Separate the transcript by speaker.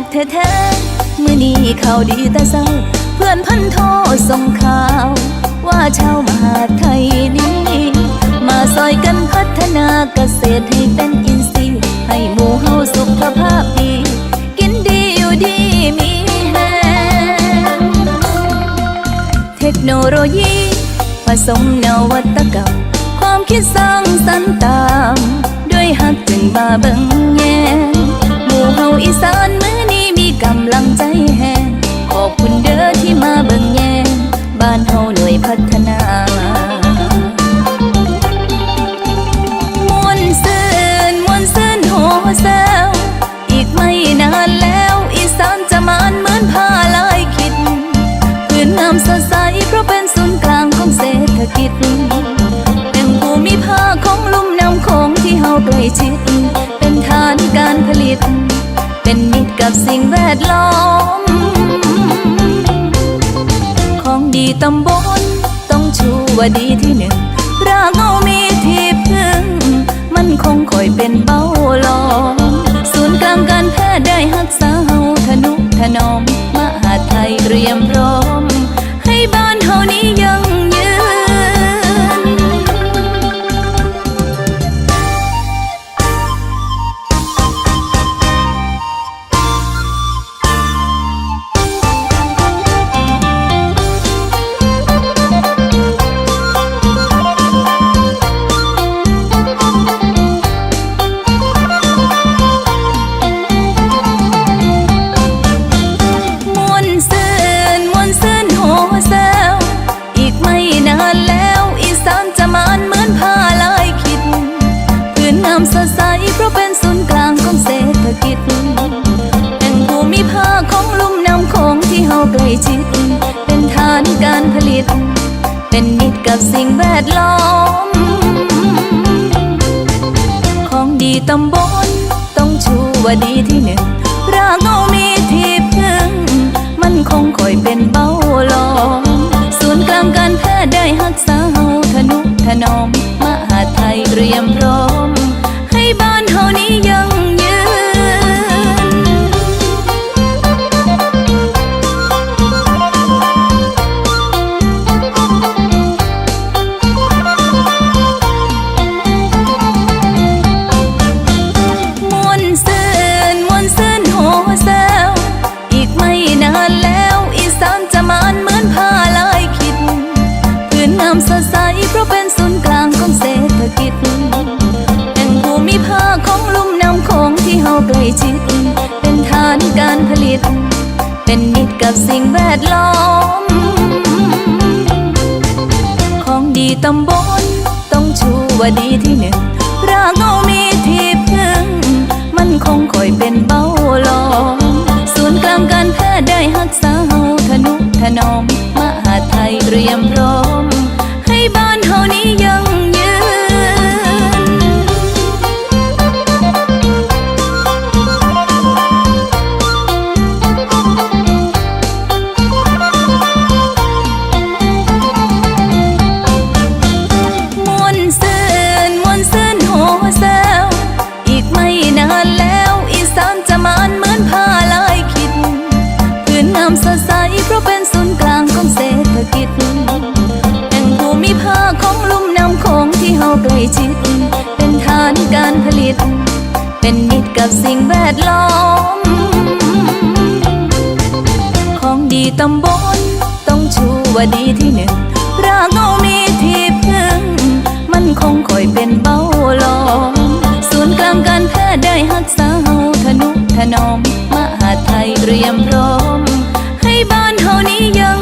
Speaker 1: ากแท้ๆมือนี้ข่าวดีแต่เศร้า เพื่อนพันโทรส่งข่าว ว่าชาวมหาไทยนี้ มาซอยกันพัฒนาเกษตรให้เป็นอินทรีย์ให้หมู่เฮาสุขภาพดีกินดีอยู่ดีมีแฮงเทคโนโลยีผสมนวัตกรรมความคิดสร้างสรรค์ตาม ด้วยฮักจึงมาเบิงแยงหมู่เฮาอีสาน มีกำลังใจให้ กับสิ่งแวดล้อม ของดีตำบลต้องชูว่าดีที่หนึ่งรากเอามีที่พึ่ง มันคงคอยเป็นเป้าหลอมศูนย์กลางการแพทย์ได้หักษาเฮาทนุถนอมมหาไทยเตรียมพร้อม ให้บ้านเฮานี้ยัง ต เป็นมิตรกับสิ่งแวดล้อม ของดีตำบลต้องชูว่าดีที่หนึ่งรากเอามีที่พึ่ง มันคงคอยเป็นเป้าหลอมศูนย์กลางการแพทย์ได้หักษาเฮาทนุถนอมมหาไทยเตรียมพร้อม ให้บ้านเฮานี้ยัง เป็นมิตรกับสิ่งแวดล้อม ของดีตำบลต้องชูว่าดีที่หนึ่งรากเอามีที่พึ่ง มันคงคอยเป็นเป้าหลอมศูนย์กลางการแพทย์ได้หักษาเฮาทนุถนอมมหาไทยเตรียมพร้อม ให้บ้านเฮานี้ยัง ชิด เป็นฐานการผลิต เป็นมิตรกับสิ่งแวดล้อม ของดีตำบลต้องชูว่าดีที่หนึ่งรากเอามีที่พึ่ง มันคงคอยเป็นเป้าหลอมศูนย์กลางการแพทย์ได้หักษาเฮาทนุถนอมมหาไทยเตรียมพร้อม ให้บ้านเฮานี้ยัง